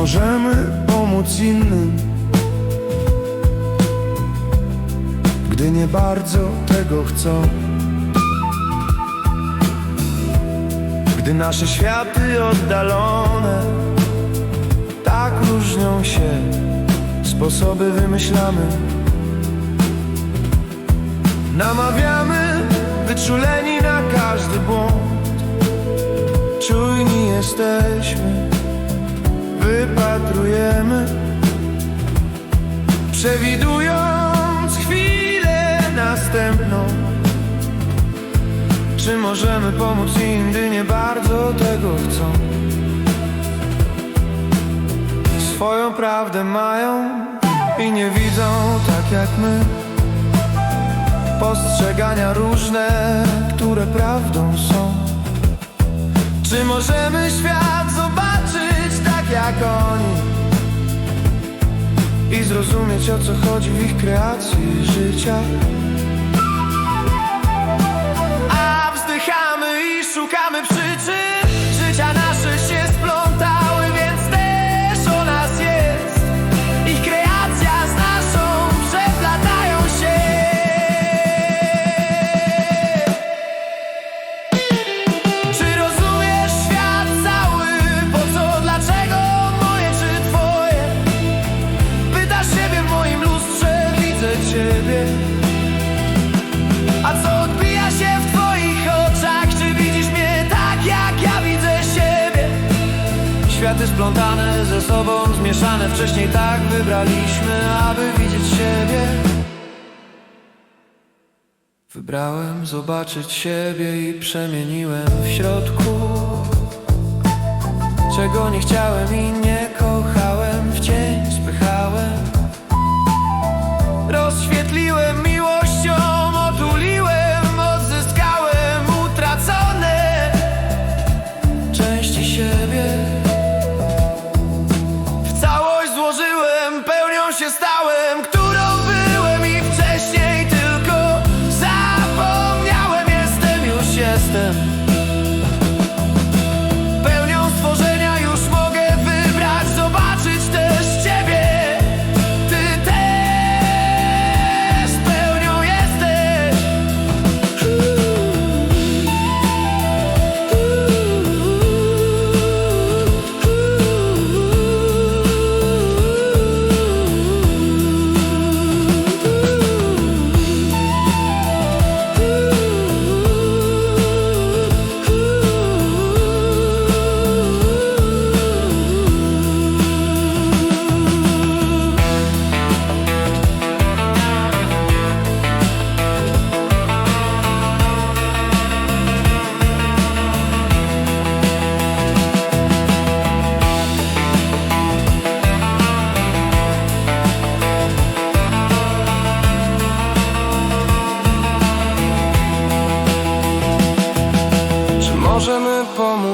możemy pomóc innym? Gdy nie bardzo tego chcą. Gdy nasze światy oddalone Tak różnią się Sposoby wymyślamy. Namawiamy Wyczuleni na każdy błąd. Czujni jesteśmy Wypatrujemy Przewidując chwilę następną. Czy możemy pomóc im, gdy nie bardzo tego chcą. Swoją prawdę mają i nie widzą tak jak my. Postrzegania różne, które prawdą są. Czy możemy świat I zrozumieć o co chodzi w ich kreacji życia Światy splątane ze sobą, zmieszane. Wcześniej tak wybraliśmy, aby widzieć siebie. Wybrałem zobaczyć siebie i przemieniłem w środku. Czego nie chciałem i nie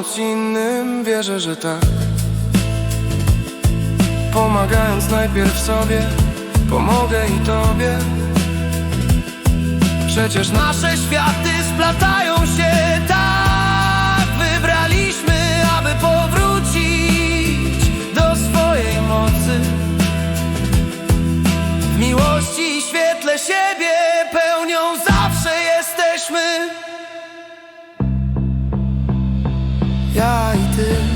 pomóc innym? Wierzę, że tak. Pomagając najpierw sobie, pomogę i tobie. Przecież nasze światy splatają się jesteśmy. Ja i ty